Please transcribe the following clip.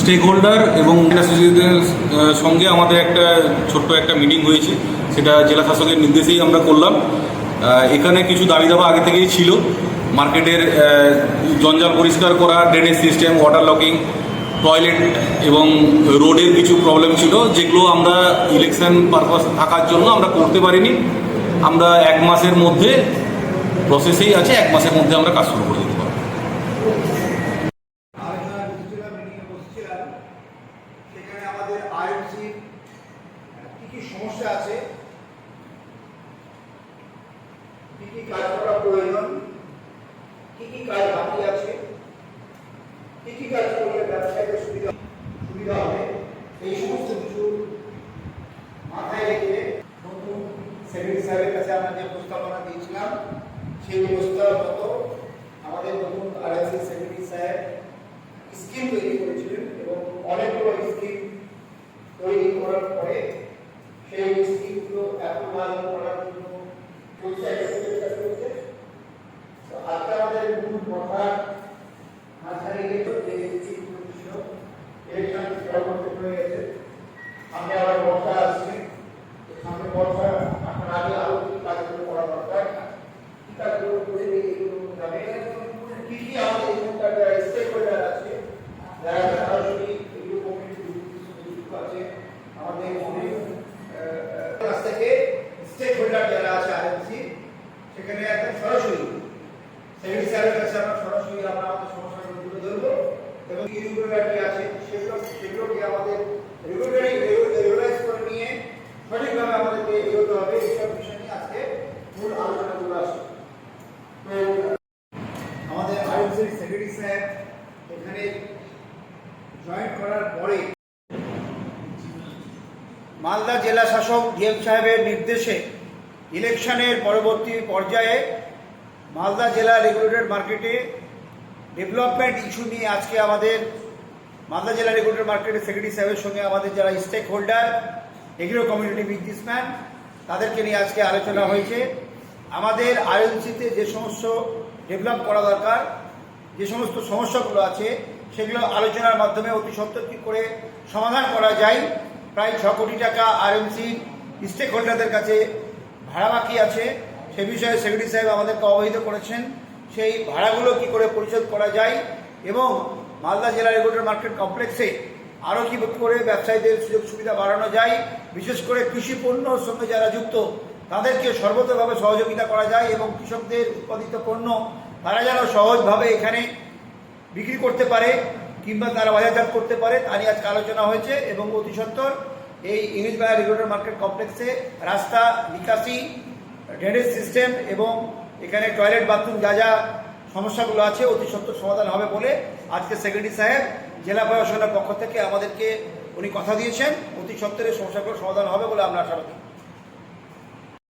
Stake holder এবং সঙ্গে আমাদের একটা ছোট্ট একটা মিটিং হয়েছে। সেটা জেলা শাসকের নির্দেশেই আমরা করলাম। এখানে কিছু দাবি দাবা আগে থেকেই ছিল। মার্কেটের জঞ্জাল পরিষ্কার করা drainage system water logging toilet এবং রোডের কিছু প্রবলেম ছিল, যেগুলো আমরা ইলেকশন পারপাস থাকার জন্য আমরা করতে পারিনি। আমরা এক মাসের মধ্যে প্রসেসেই আছে, এক মাসের মধ্যে আমরা কাজ শুরু করে দিতে পারব আলোচনা ডিজিটাল মিটিংয়ে বসছিলাম সেখানে আমাদের আইএমসি কি কি সমস্যা আছে? কি কি কাজ করা প্রয়োজন? কি কি কাজ বাকি আছে? কি কি কাজ করলে ব্যবসায়ীদের সুবিধা সুবিধা হবে? এই সমস্ত কিছু মাথায় রেখে নতুন সেক্রেটারি সাহেবের কাছে আমরা যে প্রস্তাবনা দিয়েছিলাম, সেই প্রস্তাব মতো আমাদের নতুন আরএসসি সেক্রেটারি সাহেব স্কিম তৈরি করেছিলেন এবং অনেকগুলো স্কিম তৈরি করার পরে সেই স্কিমগুলো অ্যাপ্রুভাল করার জন্য চলছে একটা প্রচেষ্টা চলছে তো আজকে আমাদের মূল কথা মাঝখানে গিয়ে যে স্কিমগুলো ছিল ইলেকশন পরবর্তী হয়ে গেছে সামনে আবার বর্ষা আসছে তো সামনে বর্ষা এখন আগে আরও কি কাজগুলো করা দরকার কি কাজগুলো করে এগুলো যাবে কি কি আমাদের এখানকার যারা স্টেক হোল্ডার আছে যারা সরাসরি এগুলো কমিটি যুক্ত আছে আমাদের অনেক কাছ থেকে স্টেক হোল্ডার যারা আছে আরএমসি সেখানে একদম সরাসরি সেক্রেটারি স্যারের কাছে আমরা সরাসরি আমরা আমাদের সমস্যাগুলো তুলে ধরবো এবং ইউরোগ্রাফি আছে সেগুলো সেগুলোকে আমাদের রেগুলারি রেগুলারাইজ করে নিয়ে সঠিকভাবে আমাদেরকে এগোতে হবে এইসব বিষয় নিয়ে আজকে মূল আলোচনাগুলো আসে তো, আমাদের আইএমসির সেক্রেটারি সাহেব এখানে জয়েন করার পরে মালদা জেলা শাসক ডিএম সাহেবের নির্দেশে ইলেকশনের পরবর্তী পর্যায়ে মালদা জেলা রেগুলেটেড মার্কেটে ডেভেলপমেন্ট ইস্যু নিয়ে আজকে আমাদের মালদা জেলা রেগুলেটেড মার্কেটের সেক্রেটারি সাহেবের সঙ্গে আমাদের যারা stakeholder agro community businessman তাদেরকে নিয়ে আজকে আলোচনা হয়েছে। আমাদের আইএনসিতে যে সমস্ত ডেভেলপ করা দরকার, যে সমস্ত সমস্যাগুলো আছে, সেগুলো আলোচনার মাধ্যমে অতি কী করে সমাধান করা যায়। প্রায় ছ কোটি টাকা আরএমসি স্টেক হোল্ডারদের কাছে ভাড়া বাকি আছে। সে বিষয়ে সেক্রেটারি সাহেব আমাদেরকে অবহিত করেছেন। সেই ভাড়াগুলো কি করে পরিশোধ করা যায় এবং মালদা জেলা রেগুলেটর মার্কেট কমপ্লেক্সে আরও কি করে ব্যবসায়ীদের সুযোগ সুবিধা বাড়ানো যায়, বিশেষ করে কৃষি পণ্যর সঙ্গে যারা যুক্ত তাদেরকে সর্বতভাবে সহযোগিতা করা যায় এবং কৃষকদের উৎপাদিত পণ্য তারা যেন সহজভাবে এখানে বিক্রি করতে পারে। কিংবা তারা বাজারজাত করতে পারে তা নিয়ে আজকে আলোচনা হয়েছে এবং অতি সত্তর এই ইংলিশ বাজার রেগুলেটর মার্কেট কমপ্লেক্সে রাস্তা, নিকাশি ড্রেনেজ সিস্টেম এবং এখানে টয়লেট বাথরুম যা যা সমস্যাগুলো আছে অতি সত্তর সমাধান হবে বলে আজকে সেক্রেটারি সাহেব জেলা প্রশাসনের পক্ষ থেকে আমাদেরকে উনি কথা দিয়েছেন। অতি সত্তরের সমস্যাগুলো সমাধান হবে বলে আমরা আশাবাদী।